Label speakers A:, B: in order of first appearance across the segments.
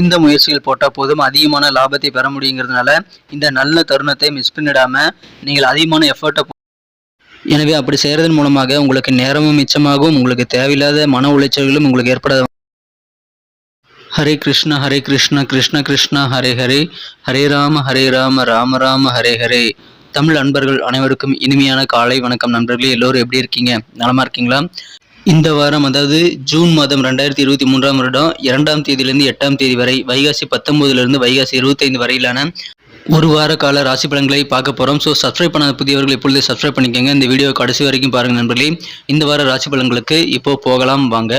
A: இந்த முயற்சிகள் போட்டால் போதும். அதிகமான லாபத்தை பெற முடியுங்கிறதுனால இந்த நல்ல தருணத்தை மிஸ் பண்ணிடாம நீங்கள் அதிகமான எஃபர்ட்டை எனவே அப்படி செய்கிறதன் மூலமாக உங்களுக்கு நேரமும் மிச்சமாகும். உங்களுக்கு தேவையில்லாத மன உளைச்சல்களும் உங்களுக்கு ஏற்படாத ஹரே கிருஷ்ண ஹரே கிருஷ்ண கிருஷ்ண கிருஷ்ண ஹரே ஹரே. ஹரே ராம ஹரே ராம ராம ராம ஹரே ஹரே. தமிழ் அன்பர்கள் அனைவருக்கும் இனிமையான காலை வணக்கம் நண்பர்களே. எல்லோரும் எப்படி இருக்கீங்க? நலமா இருக்கீங்களா? இந்த வாரம் அதாவது ஜூன் மாதம் ரெண்டாயிரத்தி இருபத்தி மூன்றாம் வருடம் இரண்டாம் தேதியிலிருந்து எட்டாம் தேதி வரை வைகாசி பத்தொன்பதுலேருந்து வைகாசி இருபத்தைந்து வரையிலான ஒரு வார கால ராசி பலன்களை பார்க்க போகிறோம் ஸோ சப்ஸ்கிரைப் பண்ணாத புதியவர்கள் இப்பொழுது சப்ஸ்கிரைப் பண்ணிக்கோங்க. இந்த வீடியோ கடைசி வரைக்கும் பாருங்கள் நண்பர்களே. இந்த வார ராசி பலன்களுக்கு இப்போ போகலாம். வாங்க.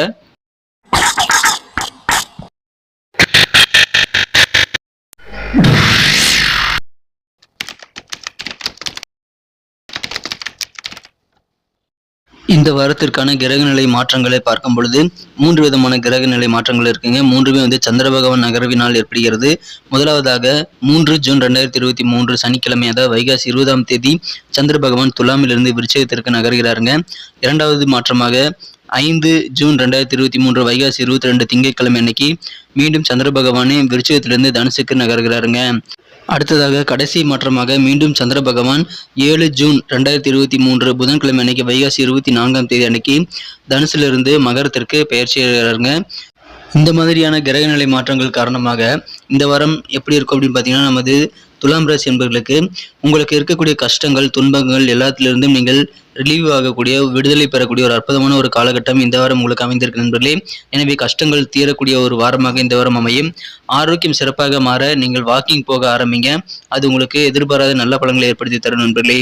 A: இந்த வாரத்திற்கான கிரகநிலை மாற்றங்களை பார்க்கும் பொழுது மூன்று விதமான கிரகநிலை மாற்றங்கள் இருக்குங்க. மூன்றுமே வந்து சந்திர பகவான் நகர்வினால் ஏற்படுகிறது. முதலாவதாக மூன்று ஜூன் ரெண்டாயிரத்தி இருபத்தி மூன்று சனிக்கிழமை அதாவது வைகாசி இருபதாம் தேதி சந்திர பகவான் துலாமிலிருந்து விருச்சகத்திற்கு நகர்கிறாருங்க. இரண்டாவது மாற்றமாக ஐந்து ஜூன் ரெண்டாயிரத்தி இருபத்தி மூன்று வைகாசி இருபத்தி ரெண்டு திங்கட்கிழமை அன்னைக்கு மீண்டும் சந்திர பகவானே விருச்சகத்திலிருந்து தனுசுக்கு நகர்கிறாருங்க. அடுத்ததாக கடைசி மாற்றமாக மீண்டும் சந்திர பகவான் ஏழு ஜூன் ரெண்டாயிரத்தி இருபத்தி மூன்று புதன்கிழமை அன்னைக்கு வைகாசி இருபத்தி நான்காம் தேதி அன்னைக்கு தனுசிலிருந்து மகரத்திற்கு பெயர்ச்சியாளருங்க இந்த மாதிரியான கிரகநிலை மாற்றங்கள் காரணமாக இந்த வாரம் எப்படி இருக்கும் அப்படின்னு பார்த்தீங்கன்னா நமது துலாம் ராசி என்பவர்களுக்கு உங்களுக்கு இருக்கக்கூடிய கஷ்டங்கள் துன்பங்கள் எல்லாத்திலிருந்தும் நீங்கள் ரிலீவ் ஆகக்கூடிய விடுதலை பெறக்கூடிய ஒரு அற்புதமான ஒரு காலகட்டம் இந்த வாரம் உங்களுக்கு அமைந்திருக்கு நண்பர்களே. எனவே கஷ்டங்கள் தீரக்கூடிய ஒரு வாரமாக இந்த வாரம் அமையும். ஆரோக்கியம் சிறப்பாக மாற நீங்கள் வாக்கிங் போக ஆரம்பிங்க. அது உங்களுக்கு எதிர்பாராத நல்ல பலன்களை ஏற்படுத்தி தரும் நண்பர்களே.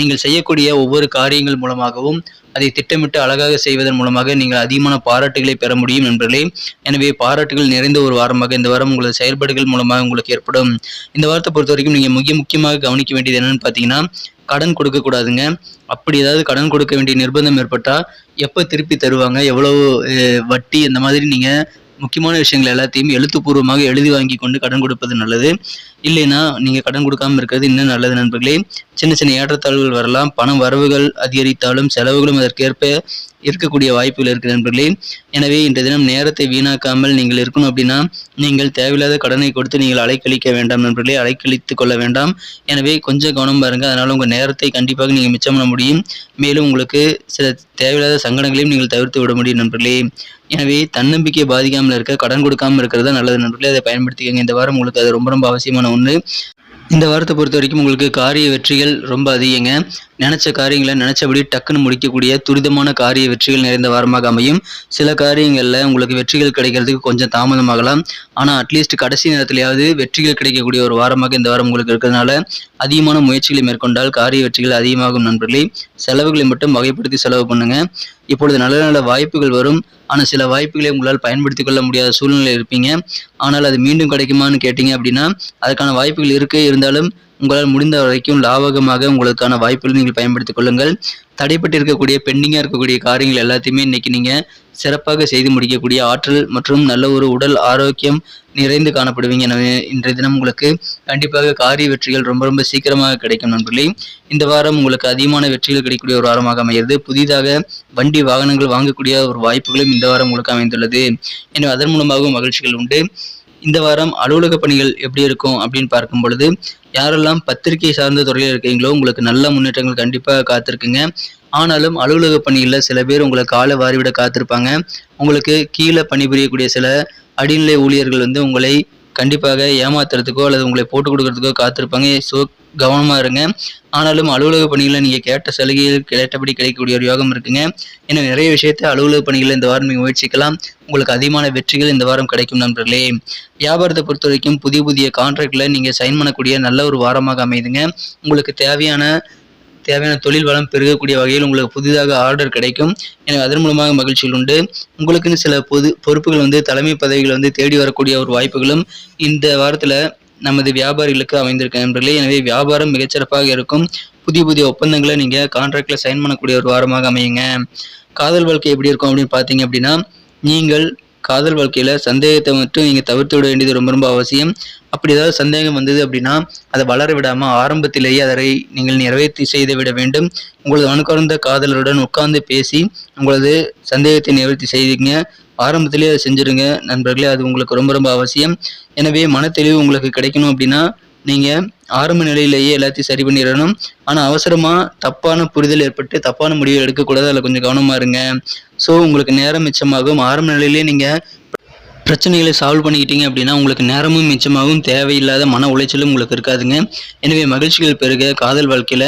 A: நீங்கள் செய்யக்கூடிய ஒவ்வொரு காரியங்கள் மூலமாகவும் அதை திட்டமிட்டு அழகாக செய்வதன் மூலமாக நீங்கள் அதிகமான பாராட்டுகளை பெற முடியும் நண்பர்களே. எனவே பாராட்டுகள் நிறைந்த ஒரு வாரமாக இந்த வாரம் உங்களது செயல்பாடுகள் மூலமாக உங்களுக்கு ஏற்படும். இந்த வாரத்தை பொறுத்த வரைக்கும் நீங்கள் மிக முக்கியமாக கவனிக்க வேண்டியது என்னன்னு பார்த்தீங்கன்னா கடன் கொடுக்கக்கூடாதுங்க. அப்படி ஏதாவது கடன் கொடுக்க வேண்டிய நிர்பந்தம் ஏற்பட்டால் எப்போ திருப்பி தருவாங்க? எவ்வளவு வட்டி இந்த மாதிரி நீங்கள் முக்கியமான விஷயங்கள் எல்லாத்தையும் எழுத்துப்பூர்வமாக எழுதி வாங்கி கொண்டு கடன் கொடுப்பது நல்லது. இல்லைன்னா நீங்கள் கடன் கொடுக்காம இருக்கிறது இன்னும் நல்லது நண்பர்களே. சின்ன சின்ன ஏற்றத்தாழ்வுகள் வரலாம். பணம் வரவுகள் அதிகரித்தாலும் செலவுகளும் அதற்கேற்ப இருக்கக்கூடிய வாய்ப்புகள் இருக்குது நண்பர்களே. எனவே இன்றைய தினம் நேரத்தை வீணாக்காமல் நீங்கள் இருக்கணும் அப்படின்னா நீங்கள் தேவையில்லாத கடனை கொடுத்து நீங்கள் அலைக்கழிக்க வேண்டாம் நண்பர்களே. அலைக்கழித்து கொள்ள வேண்டாம். எனவே கொஞ்சம் கவனம் பாருங்கள் அதனால் உங்கள் நேரத்தை கண்டிப்பாக நீங்கள் மிச்சம் பண்ண முடியும். மேலும் உங்களுக்கு சில தேவையில்லாத சங்கடங்களையும் நீங்கள் தவிர்த்து விட முடியும் நண்பர்களே. எனவே தன்னம்பிக்கை பாதிக்காமல் இருக்க கடன் கொடுக்காமல் இருக்கிறது நல்லது நண்பர்களே. அதை பயன்படுத்திக்கங்க. இந்த வாரம் உங்களுக்கு அது ரொம்ப ரொம்ப அவசியமான ஒன்று இந்த வாரத்தை பொறுத்த வரைக்கும் உங்களுக்கு காரிய வெற்றிகள் ரொம்ப அதிகங்க. நினைச்ச காரியங்களை நினைச்சபடி டக்குன்னு முடிக்கக்கூடிய துரிதமான காரிய வெற்றிகள் நிறைந்த வாரமாக அமையும். சில காரியங்களில் உங்களுக்கு வெற்றிகள் கிடைக்கிறதுக்கு கொஞ்சம் தாமதமாகலாம். ஆனால் அட்லீஸ்ட் கடைசி நேரத்திலேயாவது வெற்றிகள் கிடைக்கக்கூடிய ஒரு வாரமாக இந்த வாரம் உங்களுக்கு இருக்கிறதுனால அதிகமான முயற்சிகளை மேற்கொண்டால் காரிய வெற்றிகள் அதிகமாகும் நண்பர்களே. செலவுகளை மட்டும் வகைப்படுத்தி செலவு பண்ணுங்க. இப்பொழுது நல்ல நல்ல வாய்ப்புகள் வரும். ஆனால் சில வாய்ப்புகளை உங்களால் பயன்படுத்தி கொள்ள முடியாத சூழ்நிலை இருப்பீங்க. ஆனால் அது மீண்டும் கிடைக்குமான்னு கேட்டீங்க அப்படின்னா அதுக்கான வாய்ப்புகள் இருக்கு இருந்தாலும் உங்களால் முடிந்த வரைக்கும் லாபகமாக உங்களுக்கான வாய்ப்புகளை நீங்கள் பயன்படுத்திக் கொள்ளுங்கள். தடைப்பட்டு இருக்கக்கூடிய பெண்டிங்காக இருக்கக்கூடிய காரியங்கள் எல்லாத்தையுமே இன்னைக்கு நீங்கள் சிறப்பாக செய்து முடிக்கக்கூடிய ஆற்றல் மற்றும் நல்ல ஒரு உடல் ஆரோக்கியம் நிறைந்து காணப்படுவீங்க. எனவே இன்றைய தினம் உங்களுக்கு கண்டிப்பாக காரிய வெற்றிகள் ரொம்ப ரொம்ப சீக்கிரமாக கிடைக்கும் நண்பர்களே. இந்த வாரம் உங்களுக்கு அதிகமான வெற்றிகள் கிடைக்கக்கூடிய ஒரு வாரமாக அமைகிறது. புதிதாக வண்டி வாகனங்கள் வாங்கக்கூடிய ஒரு வாய்ப்புகளும் இந்த வாரம் உங்களுக்கு அமைந்துள்ளது. எனவே அதன் மூலமாகவும் மகிழ்ச்சிகள் உண்டு. இந்த வாரம் அலுவலக பணிகள் எப்படி இருக்கும் அப்படின்னு பார்க்கும் பொழுது யாரெல்லாம் பத்திரிகை சார்ந்த துறையில் இருக்கீங்களோ உங்களுக்கு நல்ல முன்னேற்றங்கள் கண்டிப்பாக காத்திருக்குங்க. ஆனாலும் அலுவலக பணிகளில் சில பேர் உங்களை காலை வாரிவிட காத்திருப்பாங்க. உங்களுக்கு கீழே பணிபுரியக்கூடிய சில அடிநிலை ஊழியர்கள் வந்து உங்களை கண்டிப்பாக ஏமாத்துறதுக்கோ அல்லது உங்களை போட்டு கொடுக்கறதுக்கோ காத்திருப்பாங்க. ஸோ கவனமாக இருங்க. ஆனாலும் அலுவலக பணிகளில் நீங்கள் கேட்ட சலுகைகள் கேட்டபடி கிடைக்கக்கூடிய ஒரு யோகம் இருக்குங்க. ஏன்னா நிறைய விஷயத்தை அலுவலக பணிகளை இந்த வாரம் நீங்கள் முயற்சிக்கலாம். உங்களுக்கு அதிகமான வெற்றிகள் இந்த வாரம் கிடைக்கும் நண்பர்களே. வியாபாரத்தை பொறுத்த வரைக்கும் புதிய புதிய கான்ட்ராக்டில் நீங்கள் சைன் பண்ணக்கூடிய நல்ல ஒரு வாரமாக அமைதுங்க. உங்களுக்கு தேவையான தேவையான தொழில் வளம் பெருகக்கூடிய வகையில் உங்களுக்கு புதிதாக ஆர்டர் கிடைக்கும். எனக்கு அதன் மூலமாக மகிழ்ச்சிகள் உண்டு. உங்களுக்குன்னு சில பொது பொறுப்புகள் வந்து தலைமை பதவிகள் வந்து தேடி வரக்கூடிய ஒரு வாய்ப்புகளும் இந்த வாரத்தில் நமது வியாபாரிகளுக்கு அமைந்திருக்க நண்பர்களே எனவே வியாபாரம் மிகச்சிறப்பாக இருக்கும். புதிய புதிய ஒப்பந்தங்களை நீங்கள் கான்ட்ராக்டில் சைன் பண்ணக்கூடிய ஒரு வாரமாக அமையுங்க. காதல் வாழ்க்கை எப்படி இருக்கும் அப்படின்னு பார்த்தீங்க அப்படின்னா நீங்கள் காதல் வாழ்க்கையில் சந்தேகத்தை மட்டும் நீங்கள் தவிர்த்து விட வேண்டியது ரொம்ப ரொம்ப அவசியம். அப்படி ஏதாவது சந்தேகம் வந்தது அப்படின்னா அதை வளர விடாமல் ஆரம்பத்திலேயே அதை நீங்கள் நிறைவேற்றி செய்து விட வேண்டும். உங்களது அணுக்கறந்த காதலருடன் உட்கார்ந்து பேசி உங்களது சந்தேகத்தை நிவர்த்தி செய்தீங்க. ஆரம்பத்திலேயே அதை செஞ்சுருங்க. நண்பர்களே அது உங்களுக்கு ரொம்ப ரொம்ப அவசியம். எனவே மனத்தெளிவு உங்களுக்கு கிடைக்கணும் அப்படின்னா நீங்கள் ஆரம்ப நிலையிலேயே எல்லாத்தையும் சரி பண்ணிடணும். ஆனால் அவசரமாக தப்பான புரிதல் ஏற்பட்டு தப்பான முடிவு எடுக்கக்கூடாது. அதில் கொஞ்சம் கவனமாக இருங்க. ஸோ உங்களுக்கு நேரம் மிச்சமாகும். ஆரம்ப நிலையிலேயே நீங்கள் பிரச்சனைகளை சால்வ் பண்ணிக்கிட்டீங்க அப்படின்னா உங்களுக்கு நேரமும் மிச்சமாகவும் தேவையில்லாத மன உளைச்சலும் உங்களுக்கு இருக்காதுங்க. எனவே மகிழ்ச்சிகள் பெருக. காதல் வாழ்க்கையில்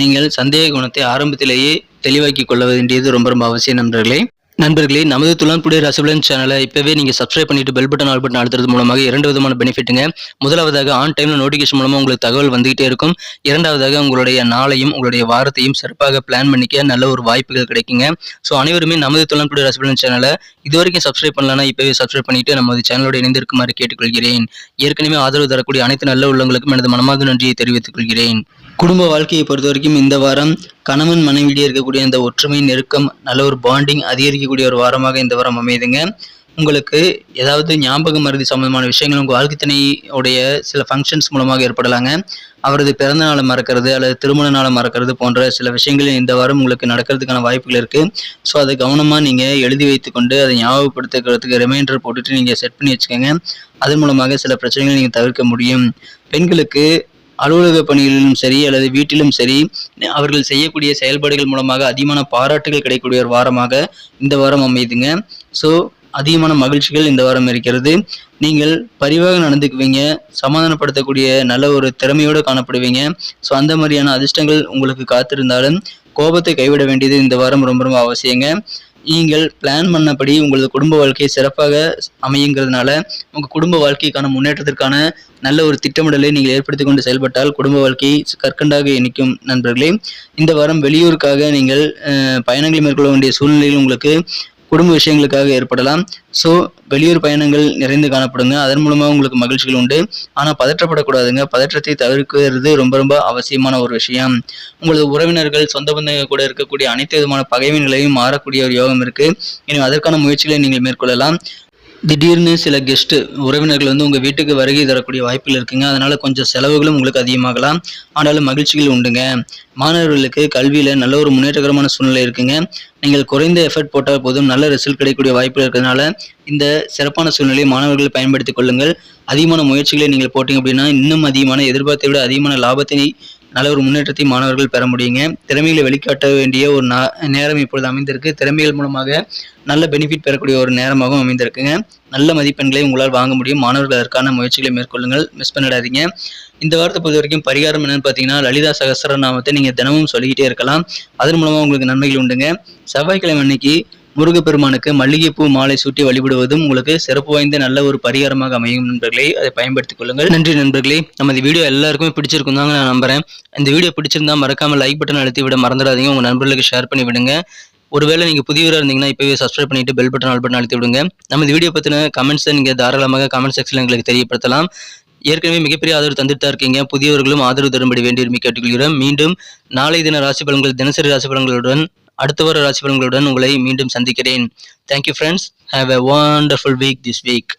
A: நீங்கள் சந்தேக குணத்தை ஆரம்பத்திலேயே தெளிவாக்கி கொள்ள வேண்டியது ரொம்ப ரொம்ப அவசியம் நண்பர்களே. நண்பர்களே நமது துலான்புடைய ரசபலன் சேனலை இப்போவே நீங்கள் சப்ஸ்கிரைப் பண்ணிட்டு பெல் பட்டன் ஆல் பட்டன் அழுத்துறது மூலமாக இரண்டு விதமான பெனிஃபிட்டுங்க முதலாவதாக ஆன் டைமில் நோட்டிஃபிகேஷன் மூலமாக உங்களுக்கு தகவல் வந்துகிட்டே இருக்கும். இரண்டாவதாக உங்களுடைய நாளையும் உங்களுடைய வாரத்தையும் சிறப்பாக பிளான் பண்ணிக்க நல்ல ஒரு வாய்ப்புகள் கிடைக்குங்க. ஸோ அனைவருமே நமது துலான்புடைய ரசபலன் சேனலை இது வரைக்கும் சப்ஸ்கிரைப் பண்ணலன்னா இப்பவே சப்ஸ்கிரைப் பண்ணிட்டு நமது சேனலோட இணைந்திருக்குமாறு கேட்டுக்கொள்கிறேன். ஏற்கனவே ஆதரவு தரக்கூடிய அனைத்து நல்ல உள்ளங்களுக்கும் எனது மனமார்ந்த நன்றியை தெரிவித்துக் கொள்கிறேன் குடும்ப வாழ்க்கையை பொறுத்த வரைக்கும் இந்த வாரம் கணவன் மனைவியிடையே இருக்கக்கூடிய அந்த ஒற்றுமை நெருக்கம் நல்ல ஒரு பாண்டிங் அதிகரிக்கக்கூடிய ஒரு வாரமாக இந்த வாரம் அமையுதுங்க உங்களுக்கு ஏதாவது ஞாபக மருதி சம்பந்தமான விஷயங்கள் உங்கள் வாழ்க்கை சில ஃபங்க்ஷன்ஸ் மூலமாக ஏற்படலாங்க. அவரது பிறந்த நாளை மறக்கிறது அல்லது திருமண நாளை மறக்கிறது போன்ற சில விஷயங்கள் இந்த வாரம் உங்களுக்கு நடக்கிறதுக்கான வாய்ப்புகள் இருக்குது ஸோ அதை கவனமாக நீங்கள் எழுதி வைத்துக்கொண்டு அதை ஞாபகப்படுத்துக்கிறதுக்கு ரிமைண்டர் போட்டுட்டு நீங்கள் செட் பண்ணி வச்சுக்கோங்க. அதன் மூலமாக சில பிரச்சனைகளை நீங்கள் தவிர்க்க முடியும். பெண்களுக்கு அலுவலக பணிகளிலும் சரி அல்லது வீட்டிலும் சரி அவர்கள் செய்யக்கூடிய செயல்பாடுகள் மூலமாக அதிகமான பாராட்டுகள் கிடைக்கக்கூடிய ஒரு வாரமாக இந்த வாரம் அமையுதுங்க. ஸோ அதிகமான மகிழ்ச்சிகள் இந்த வாரம் இருக்கிறது. நீங்கள் பரிவாக நடந்துக்குவீங்க சமாதானப்படுத்தக்கூடிய நல்ல ஒரு திறமையோடு காணப்படுவீங்க. ஸோ அந்த மாதிரியான அதிர்ஷ்டங்கள் உங்களுக்கு காத்திருந்தாலும் கோபத்தை கைவிட வேண்டியது இந்த வாரம் ரொம்ப ரொம்ப அவசியங்க. நீங்கள் பிளான் பண்ணபடி உங்களது குடும்ப வாழ்க்கை சிறப்பாக அமையுங்கிறதுனால உங்கள் குடும்ப வாழ்க்கைக்கான முன்னேற்றத்திற்கான நல்ல ஒரு திட்டமிடலை நீங்கள் ஏற்படுத்தி கொண்டு செயல்பட்டால் குடும்ப வாழ்க்கை கற்கண்டாக இணைக்கும் நண்பர்களே. இந்த வாரம் வெளியூருக்காக நீங்கள் பயணங்களை மேற்கொள்ள வேண்டிய சூழ்நிலையில் உங்களுக்கு குடும்ப விஷயங்களுக்காக ஏற்படலாம். ஸோ வெளியூர் பயணங்கள் நிறைந்து காணப்படுங்க. அதன் மூலமாக உங்களுக்கு மகிழ்ச்சிகள் உண்டு. ஆனால் பதற்றப்படக்கூடாதுங்க. பதற்றத்தை தவிர்க்கிறது ரொம்ப ரொம்ப அவசியமான ஒரு விஷயம். உங்களது உறவினர்கள் சொந்த பந்தங்கள் கூட இருக்கக்கூடிய அனைத்து விதமான பகைமை நிலையும் மாறக்கூடிய ஒரு யோகம் இருக்குது எனவே அதற்கான முயற்சிகளை நீங்கள் மேற்கொள்ளலாம். திடீர்னு சில கெஸ்ட்டு உறவினர்கள் வந்து உங்கள் வீட்டுக்கு வருகை தரக்கூடிய வாய்ப்புகள் இருக்குங்க. அதனால் கொஞ்சம் செலவுகளும் உங்களுக்கு அதிகமாகலாம். ஆனாலும் மகிழ்ச்சிகள் உண்டுங்க. மாணவர்களுக்கு கல்வியில் நல்ல ஒரு முன்னேற்றகரமான சூழ்நிலை இருக்குங்க. நீங்கள் குறைந்த எஃபர்ட் போட்டால் போதும். நல்ல ரிசல்ட் கிடைக்கக்கூடிய வாய்ப்புகள் இருக்கிறதுனால இந்த சிறப்பான சூழ்நிலையை மாணவர்கள் பயன்படுத்திக் கொள்ளுங்கள். அதிகமான முயற்சிகளை நீங்கள் போட்டீங்க அப்படின்னா இன்னும் அதிகமான எதிர்பார்த்தை விட அதிகமான லாபத்தை நல்ல ஒரு முன்னேற்றத்தை மாணவர்கள் பெற முடியுங்க. திறமைகளை வெளிக்காட்ட வேண்டிய ஒரு நேரம் இப்பொழுது அமைந்திருக்கு. திறமைகள் மூலமாக நல்ல பெனிஃபிட் பெறக்கூடிய ஒரு நேரமாகவும் அமைந்திருக்குங்க. நல்ல மதிப்பெண்களை உங்களால் வாங்க முடியும். மாணவர்கள் அதற்கான முயற்சிகளை மேற்கொள்ளுங்கள். மிஸ் பண்ணிடாதீங்க இந்த வாரத்தை பொறுத்த வரைக்கும் பரிகாரம் என்னன்னு பார்த்தீங்கன்னா லலிதா சகஸ்ரநாமத்தை நீங்கள் தினமும் சொல்லிக்கிட்டே இருக்கலாம். அதன் மூலமாக உங்களுக்கு நன்மைகள் உண்டுங்க. செவ்வாய்க்கிழமை அன்னைக்கு முருகப்பெருமானுக்கு மல்லிகைப்பூ மாலை சூட்டி வழிபடுவதும் உங்களுக்கு சிறப்பு வாய்ந்த நல்ல ஒரு பரிகாரமாக அமையும் நண்பர்களே. அதை பயன்படுத்திக் கொள்ளுங்கள். நன்றி நண்பர்களே. நமது வீடியோ எல்லாருக்குமே பிடிச்சிருக்கும் தாங்க நான் நம்புறேன். இந்த வீடியோ பிடிச்சிருந்தா மறக்காம லைக் பட்டன் அழுத்தி விட மறந்துடாதீங்க. உங்க நண்பர்களுக்கு ஷேர் பண்ணி விடுங்க. ஒருவேளை நீங்க புதியவராக இருந்தீங்கன்னா இப்பவே சப்ஸ்கிரைப் பண்ணிட்டு பெல் பட்டன் ஆல் பட்டன் அழுத்தி விடுங்க. நம்ம வீடியோ பத்தின கமெண்ட்ஸை நீங்க தாராளமாக கமெண்ட் செக்ஷன்ல எங்களுக்கு தெரியப்படுத்தலாம். ஏற்கனவே மிகப்பெரிய ஆதரவு தந்துட்டு தான் இருக்கீங்க. புதியவர்களும் ஆதரவு தரும்படி வேண்டி விரும்பி கேட்டுக்கொள்கிறோம். மீண்டும் நாளை தின ராசி பலன்கள் தினசரி ராசி பலன்களுடன் அடுத்த வார ராசி பலன்களுடன் உங்களை மீண்டும் சந்திக்கிறேன். Thank you friends have a wonderful week this week